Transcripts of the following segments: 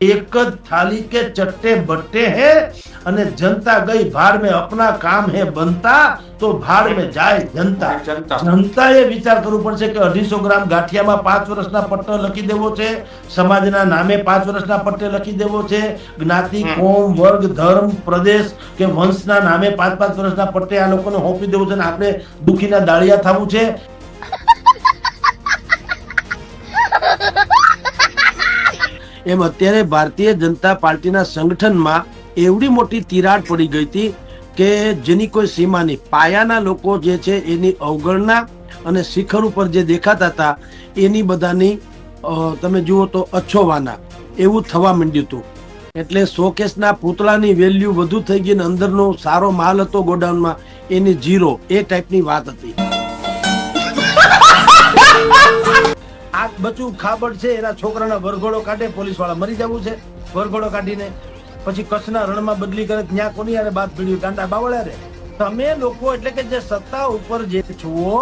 एक જ થાલી કે ચટ્ટે બટ્ટે હે અને જનતા ગઈ ભાડ મે અપના કામ હે બનતા તો ભાડ મે જાય જનતા. જનતા. એ વિચાર કરવું પડશે કે અઢીસો ગ્રામ ગાંઠિયામાં પાંચ વર્ષના પટ્ટો લખી દેવો છે સમાજના નામે પાંચ વર્ષના પટ્ટે લખી દેવો છે જ્ઞાતિ કોમ વર્ગ ધર્મ પ્રદેશ કે વંશના નામે પાંચ પાંચ વર્ષના પટ્ટે આ લોકોને હોપી દેવું છે અને આપણે દુખીના દાળિયા થવું છે. એમ અત્યારે ભારતીય જનતા પાર્ટીના સંગઠનમાં એવડી મોટી તિરાડ પડી ગઈ હતી કે જેની કોઈ સીમા નહીં. પાયાના લોકો જે છે એની અવગણના અને શિખર ઉપર જે દેખાતા હતા, એની બધાની તમે જુઓ તો અછોવાના, એવું થવા માંડ્યું હતું. એટલે શોકેસના પૂતળાની વેલ્યુ વધુ થઈ ગઈ ને અંદરનો સારો માલ હતો ગોડાઉનમાં, એની જીરો એ ટાઈપની વાત હતી. આ બચું ખાબડ છે, એના છોકરાના વરઘોડો કાઢે પોલીસવાળા મરી જવું છે. વરઘોડો કાઢીને પછી કચ્છના રણમાં બદલી કરે, ત્યાં કોની યારે બાદ પીડ્યું ગાંડા બાવળ્યા રે. તમે લોકો એટલે કે જે સત્તા ઉપર જે છુઓ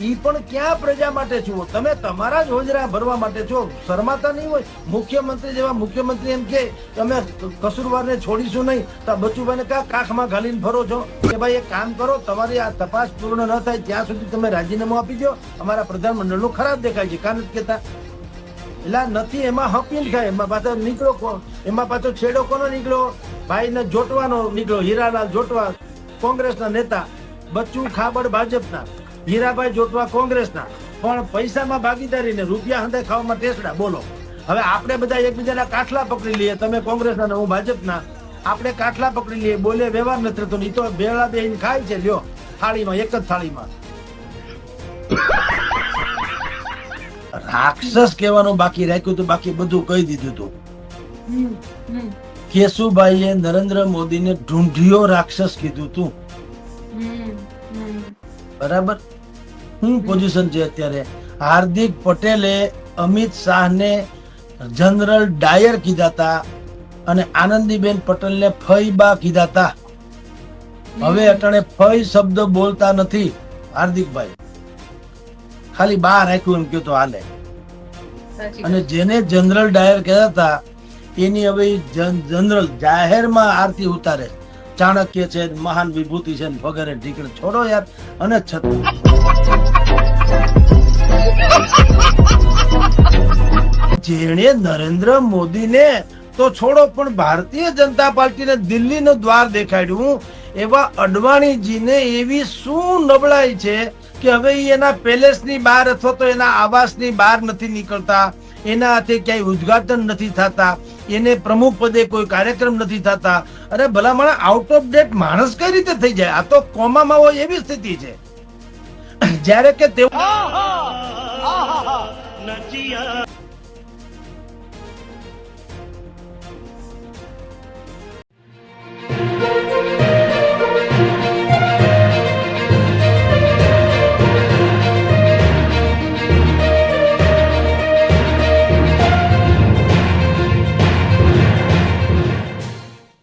ઈ પણ ક્યાં પ્રજા માટે છો તમે તમારા જ હોજરા ભરવા માટે છો. શરમાતા નહીં હોય. મુખ્યમંત્રી જેવા મુખ્યમંત્રી એમ કે, તમે કસુરવારને છોડીશું નહીં, તો બચુભાઈને કા કાખમાં ઘાલીને ફરો છો? કે ભાઈ, એક કામ કરો, તમારી આ તપાસ પૂર્ણ ન થાય, ત્યાં સુધી તમે રાજીનામું આપી દો અમારા પ્રધાનમંડળનું ખરાબ દેખાય છે. કારણ કે એટલે નથી, એમાં હપીલ થાય? એમાં પાછો નીકળો કો- એમાં પાછો છેડો કોનો નીકળ્યો? ભાઈને જોટવાનો નીકળ્યો, હીરાલાલ જોટવા, કોંગ્રેસના નેતા, બચ્ચુ ખાબડ ભાજપના. હીરાભાઈ જોટવા કોંગ્રેસના. પણ પૈસામાં ભાગીદારી ને રૂપિયા હંધે ખાવામાં ટેસડા. બોલો. હવે આપણે બધા એકબીજાના કાઠલા પકડી લઈએ. તમે કોંગ્રેસના હું ભાજપના. આપણે કાઠલા પકડી લઈએ. બોલે વ્યવહાર નથી થતો તો બેળા બેહીને ખાય છે. લ્યો. થાળીમાં એક જ થાળીમાં. રાક્ષસ કહેવાનું બાકી રાખ્યું હતું. બાકી બધું કહી દીધું હતું. કેશુભાઈએ નરેન્દ્ર મોદીને ઢૂંઢિયો રાક્ષસ કીધું હતું બરાબર? શું પોઝિશન છે અત્યારે. હાર્દિક પટેલે અમિત શાહને જનરલ ડાયર કીધા હતા અને આનંદીબેન પટેલને ફઈબા કીધા હતા હવે અટાણે ફઈ શબ્દ બોલતા નથી હાર્દિકભાઈ. ખાલી બા રાખ્યું એમ કહ્યું તો હાલે. અને જેને જનરલ ડાયર કહેતા હતા એની હવે જનરલ જાહેરમાં આરતી ઉતારે છે. ચાણક્ય છે મહાન વિભૂતિ છે વગેરે ઢીકણ. છોડો યાર. અને જેણે નરેન્દ્ર મોદીને તો છોડો, પણ ભારતીય જનતા પાર્ટીને દિલ્હીનું દ્વાર દેખાડ્યું. એવા અડવાણીજીને એવી શું નબળાઈ છે કે હવે એના પેલેસની બહાર અથવા તો એના આવાસની બહાર નથી નીકળતા? એના હાથે ક્યાંય ઉદ્ઘાટન નથી થતા, એને પ્રમુખ પદે કોઈ કાર્યક્રમ નથી થતા. અરે ભલામણ આઉટ ઓફ ડેટ માણસ કઈ રીતે થઈ જાય? આ તો કોમામાં હોય એવી સ્થિતિ છે. જ્યારે કે તેઓ